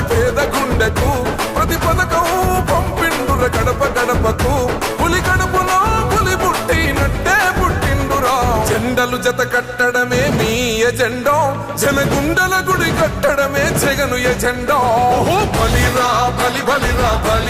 ప్రతి పేద గుండెకు ప్రతి పథకం పంపిండుర గడప గడపకు పులి గడపలో పులి పుట్టినట్టే పుట్టిండురా. జెండలు జత కట్టడమే మీ ఎజెండో. జనగుండల గుడి కట్టడమే జగను ఎజెండో. బలిరా బలి బలిరా బలి.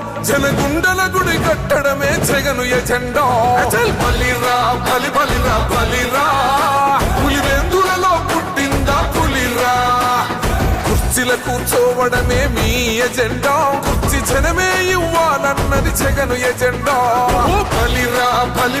జనగుండల గుడి కట్టడమే జగను ఎజెండో. అచల్ బలిరా బలి బలిరా. బలిరా పులివెందులలో పుట్టిందా పులిరా. కుర్చీల కూర్చోవడమే మీ ఎజెండా. కుర్చీ జనమే ఇవ్వాలన్నది జగను ఎజెండా. బలిరా బలి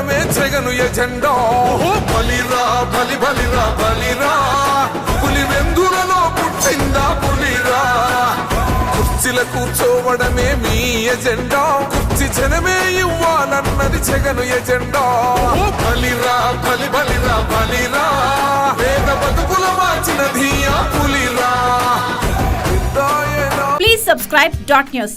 గుడి జగను ఎజెండా. బలిరా బలి బలిరా బలిరా. పులి వెందులలో పుట్టిందా పులిరా? కుర్చీల కూర్చోవడమే మీ ఎజెండా. కుర్చీ జనమే ఇవ్వాలన్నది జగను ఎజెండా. బలిరా బలి బలిరా బలిరా. వేద బతుకుల మార్చినది ఆ పులిరా. Please subscribe dot news.